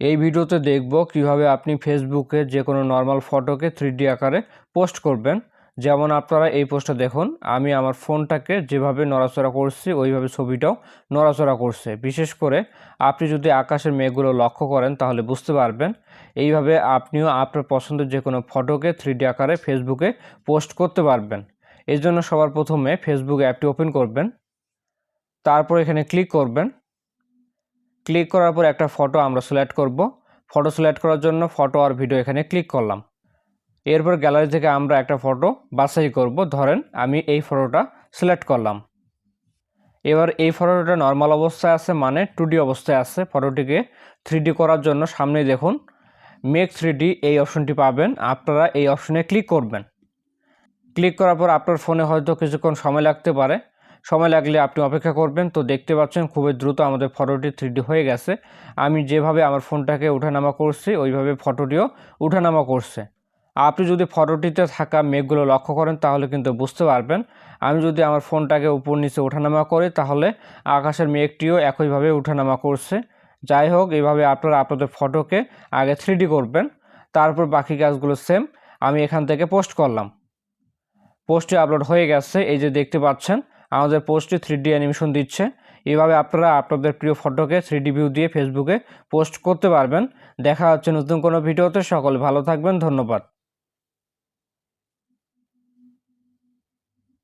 এই ভিডিওতে দেখব কীভাবে আপনি ফেসবুকে যে কোনো নর্মাল ফটোকে থ্রি আকারে পোস্ট করবেন। যেমন আপনারা এই পোস্টটা দেখুন, আমি আমার ফোনটাকে যেভাবে নড়াচড়া করছি, ওইভাবে ছবিটাও নড়াচড়া করছে। বিশেষ করে আপনি যদি আকাশের মেঘগুলো লক্ষ্য করেন, তাহলে বুঝতে পারবেন এইভাবে আপনিও আপনার পছন্দের যে কোনো ফটোকে থ্রি আকারে ফেসবুকে পোস্ট করতে পারবেন। এই জন্য সবার প্রথমে ফেসবুক অ্যাপটি ওপেন করবেন। তারপর এখানে ক্লিক করবেন। ক্লিক করার পর একটা ফটো আমরা সিলেক্ট করব। ফটো সিলেক্ট করার জন্য ফটো আর ভিডিও এখানে ক্লিক করলাম। এরপর গ্যালারি থেকে আমরা একটা ফটো বাছাই করব। ধরেন আমি এই ফটোটা সিলেক্ট করলাম। এবার এই ফটোটা নর্মাল অবস্থায় আছে মানে টু অবস্থায় আছে। ফটোটিকে থ্রি করার জন্য সামনে দেখুন মেক থ্রি এই অপশনটি পাবেন। আপনারা এই অপশনে ক্লিক করবেন। ক্লিক করার পর আপনার ফোনে হয়তো কিছুক্ষণ সময় লাগতে পারে। সময় লাগলে আপনি অপেক্ষা করবেন। তো দেখতে পাচ্ছেন খুবই দ্রুত আমাদের ফটোটি থ্রি হয়ে গেছে। আমি যেভাবে আমার ফোনটাকে উঠানামা করছি, ওইভাবে ফটোটিও উঠানামা করছে। আপনি যদি ফটোটিতে থাকা মেঘগুলো লক্ষ্য করেন, তাহলে কিন্তু বুঝতে পারবেন। আমি যদি আমার ফোনটাকে উপর নিচে ওঠানামা করি, তাহলে আকাশের মেঘটিও একইভাবে উঠানামা করছে। যাই হোক এইভাবে আপনারা আপনাদের ফটোকে আগে থ্রি করবেন, তারপর বাকি কাজগুলো সেম আমি এখান থেকে পোস্ট করলাম। পোস্টটি আপলোড হয়ে গেছে, এই যে দেখতে পাচ্ছেন আমাদের পোস্টে থ্রি ডি অ্যানিমেশন দিচ্ছে। এভাবে আপনারা আপনাদের প্রিয় ফটোকে থ্রি ডি ভিউ দিয়ে ফেসবুকে পোস্ট করতে পারবেন। দেখা হচ্ছে নতুন কোনো ভিডিওতে। সকল ভালো থাকবেন। ধন্যবাদ।